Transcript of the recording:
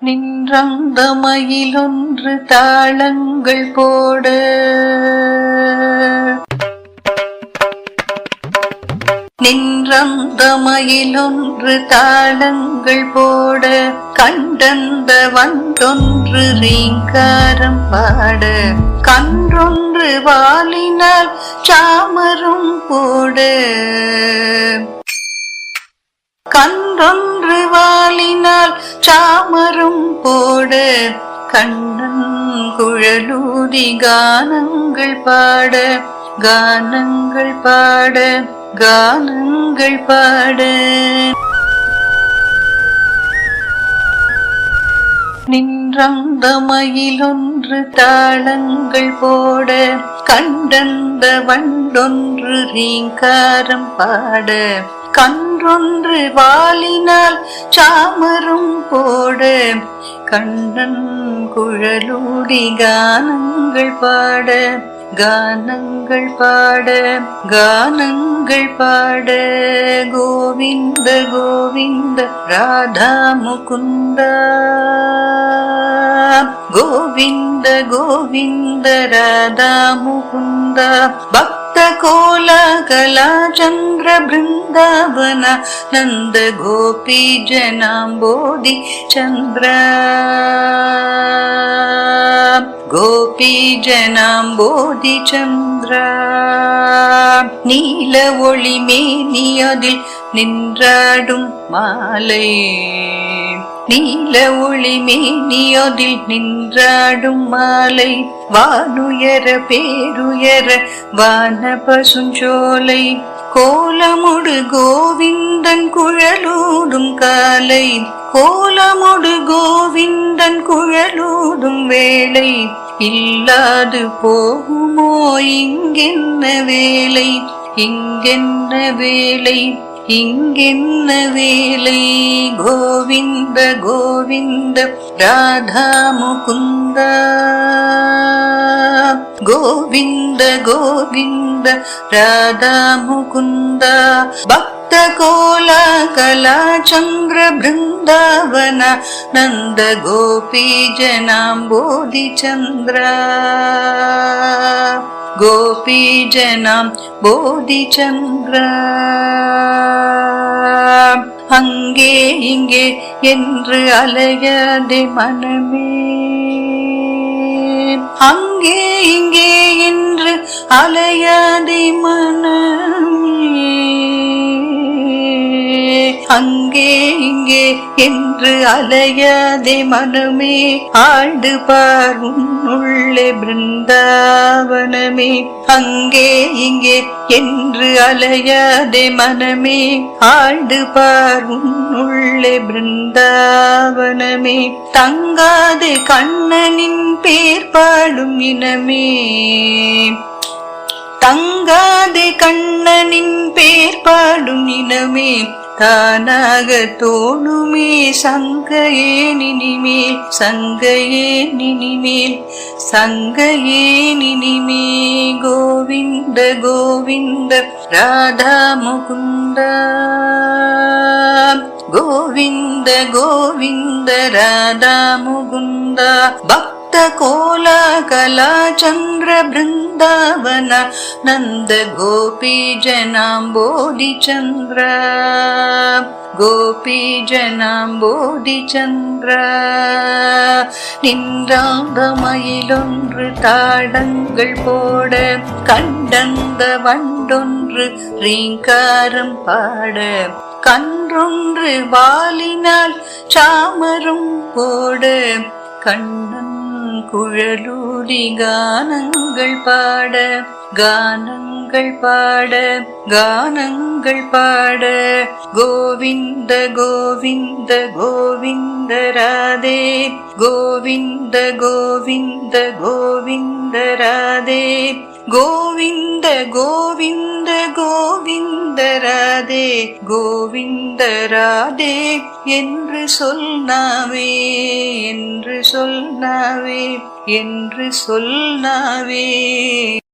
நின்றந்த மயிலொன்று தாளங்கள் போட. நின்றந்த மயிலொன்று தாளங்கள் போட. கண்டந்த வண்டொன்று ரீங்காரம் பாட. கன்றொன்று வாலினால் சாமரும் போட. கன்றொன்று வாலினால் சாமரும் போட கண்ணன் குழலூதி கானங்கள் பாட கானங்கள் பாட கானங்கள் பாட. நின்றந்த மயிலொன்று தாளங்கள் போட கண்டந்த வண்டொன்று ரீங்காரம் பாட. கன்றொன்று வாலினால் சாமரும் போட கண்ணன் குழலூடி கானங்கள் பாட கானங்கள் பாட கானங்கள் பாட. கோவிந்த கோவிந்த ராதா முகுந்தா. கோவிந்த கோவிந்த ராதா முகுந்தா. பக்த கோல கலாச்சந்திர பிருந்தாவன நந்த கோபி ஜனாம்போதி சந்திர. கோபி ஜனாம்போதி சந்திர. நீல ஒளி மேனி அதில் நின்றாடும் மாலை. நீல ஒளிமேனியதில் நின்றாடும் மாலை. வானுயர பேருயர வான பசுஞ்சோலை கோலமுடு கோவிந்தன் குழலூடும் காலை. கோலமுடு கோவிந்தன் குழலூடும் வேளை. இல்லாது போகுமோ இங்கென்ன வேலை இங்கென்ன வேலை இங்கென்ன வேலை கோவிந்த கோவிந்த ராதா முகுந்த கோவிந்த கோவிந்த ராதா முகுந்த பக்த கோல கலா சந்திர பிருந்தாவன நந்த கோபி ஜனாம்போதி அங்கே இங்கே என்று அலையாதே மனமே. அங்கே இங்கே என்று அலையாதே மன அங்கே இங்கே என்று அலையாதே மனமே. ஆண்டு பார் உன்னுள்ளே பிருந்தாவனமே. அங்கே இங்கே என்று அலையாதே மனமே. ஆண்டு பார் உன்னுள்ளே பிருந்தாவனமே. தங்காதே கண்ணனின் பேர் பாடும் இனமே. தங்காதே கண்ணனின் பேர் பாடும் இனமே. தானாக தோணுமே சங்கையே நினிமேல் சங்கையே நினிமேல் சங்கையே நினிமே கோவிந்த கோவிந்த ராதா முகுந்த. கோவிந்த கோவிந்த ராதா முகுந்தா. பக்த कोलाकलाचन्द्रबृन्दावन नन्दगोपीजनाम्बोधिचन्द्र गोपीजनाम्बोधिचन्द्र நின்றாந்தமயிலொன்று தாடங்கள் போட கண்டந்த வண்டொன்று ரீங்காரம் பாட. கன்றொன்று வாலினால் சாமரும் போட கண்ணன் குழலூடி கானங்கள் பாட கானங்கள் பாட கானங்கள் பாட. கோவிந்த கோவிந்த கோவிந்த ராதே கோவிந்த கோவிந்த கோவிந்த ராதே. கோவிந்த கோவிந்த கோவிந்த ராதே கோவிந்த ராதே என்று சொல்னாவே என்று சொல்னாவே என்று சொல்னாவே